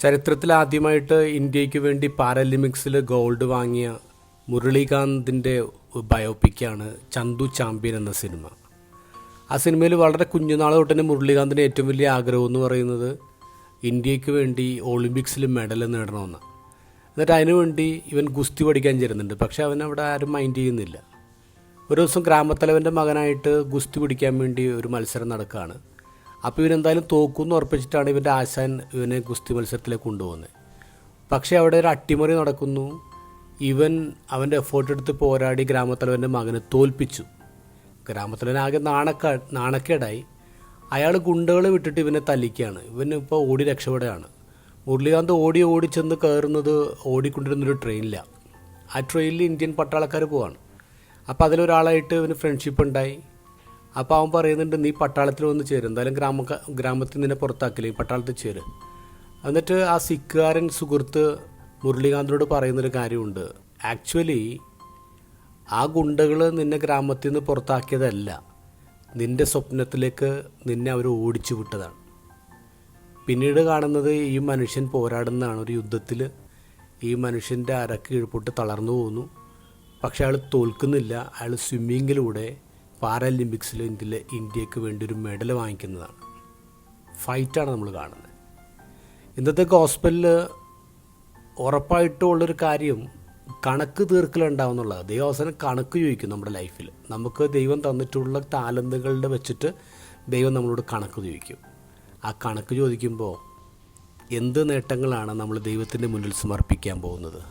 ചരിത്രത്തിൽ ആദ്യമായിട്ട് ഇന്ത്യയ്ക്ക് വേണ്ടി പാരലിമിക്സിൽ ഗോൾഡ് വാങ്ങിയ മുരളീകാന്തിന്റെ ബയോപിക്കാണ് ചന്തു ചാമ്പ്യൻ എന്ന സിനിമ. ആ സിനിമയിൽ വളരെ കുഞ്ഞുനാൾ തൊട്ട് തന്നെ ഏറ്റവും വലിയ ആഗ്രഹം എന്ന് പറയുന്നത് ഇന്ത്യയ്ക്ക് വേണ്ടി ഒളിമ്പിക്സിൽ മെഡൽ നേടണമെന്ന്. എന്നിട്ട് അതിനുവേണ്ടി ഇവൻ ഗുസ്തി പഠിക്കാൻ ചേരുന്നുണ്ട് പക്ഷേ അവൻ അവിടെ ആരും മൈൻഡ് ചെയ്യുന്നില്ല. ഒരു ദിവസം ഗ്രാമത്തലവന്റെ മകനായിട്ട് ഗുസ്തി പിടിക്കാൻ വേണ്ടി ഒരു മത്സരം നടക്കുകയാണ്. അപ്പോൾ ഇവരെന്തായാലും തോക്കുമെന്ന് ഉറപ്പിച്ചിട്ടാണ് ഇവന്റെ ആശാൻ ഇവനെ ഗുസ്തി മത്സരത്തിലേക്ക് കൊണ്ടുപോകുന്നത്. പക്ഷേ അവിടെ ഒരു അട്ടിമറി നടക്കുന്നു. ഇവൻ അവന്റെ എഫേർട്ട് എടുത്ത് പോരാടി ഗ്രാമത്തലവന്റെ മകനെ തോൽപ്പിച്ചു. ഗ്രാമത്തലവൻ ആകെ നാണക്ക നാണക്കേടായി. അയാൾ ഗുണ്ടകൾ വിട്ടിട്ട് ഇവനെ തല്ലിക്കുകയാണ്. ഇവനിപ്പോൾ ഓടി രക്ഷപ്പെടുകയാണ്. മുരളീകാന്ത് ഓടി ഓടി ചെന്ന് കയറുന്നത് ഓടിക്കൊണ്ടിരുന്നൊരു ട്രെയിനിലാണ് ആ ട്രെയിനിൽ ഇന്ത്യൻ പട്ടാളക്കാർ പോവാണ്. അപ്പോൾ അതിലൊരാളായിട്ട് ഇവന് ഫ്രണ്ട്ഷിപ്പ് ഉണ്ടായി. അപ്പോൾ അവൻ പറയുന്നുണ്ട് നീ പട്ടാളത്തിൽ വന്ന് ചേരും. എന്തായാലും ഗ്രാമ ഗ്രാമത്തിൽ നിന്നെ പുറത്താക്കില്ല? ഈ പട്ടാളത്തിൽ ചേര്. എന്നിട്ട് ആ സിഖുകാരൻ സുഹൃത്ത് മുരളീകാന്തിനോട് പറയുന്നൊരു കാര്യമുണ്ട്. ആക്ച്വലി ആ ഗുണ്ടകൾ നിന്നെ ഗ്രാമത്തിൽ നിന്ന് പുറത്താക്കിയതല്ല. നിന്റെ സ്വപ്നത്തിലേക്ക് നിന്നെ അവർ ഓടിച്ചു വിട്ടതാണ്. പിന്നീട് കാണുന്നത് ഈ മനുഷ്യൻ പോരാടുന്നതാണ് ഒരു യുദ്ധത്തിൽ ഈ മനുഷ്യന്റെ അരക്ക് കീഴ്പോട്ട് തളർന്നു പോകുന്നു പക്ഷെ അയാൾ തോൽക്കുന്നില്ല. അയാൾ സ്വിമ്മിങ്ങിലൂടെ പാരാലിമ്പിക്സിൽ ഇന്ത്യയിലെ ഇന്ത്യയ്ക്ക് വേണ്ടി ഒരു മെഡൽ വാങ്ങിക്കുന്നതാണ്. ഫൈറ്റാണ് നമ്മൾ കാണുന്നത്. ഇന്നത്തെ ഹോസ്പിറ്റലിൽ ഉറപ്പായിട്ടുള്ളൊരു കാര്യം കണക്ക് തീർക്കലുണ്ടാവുന്നുള്ളത് ദൈവം കണക്ക് ചോദിക്കും നമ്മുടെ ലൈഫിൽ നമുക്ക് ദൈവം തന്നിട്ടുള്ള താലന്തുകളുടെ വെച്ചിട്ട് ദൈവം നമ്മളോട് കണക്ക് ചോദിക്കും. ആ കണക്ക് ചോദിക്കുമ്പോൾ എന്ത് നേട്ടങ്ങളാണ് നമ്മൾ ദൈവത്തിന്റെ മുന്നിൽ സമർപ്പിക്കാൻ പോകുന്നത്?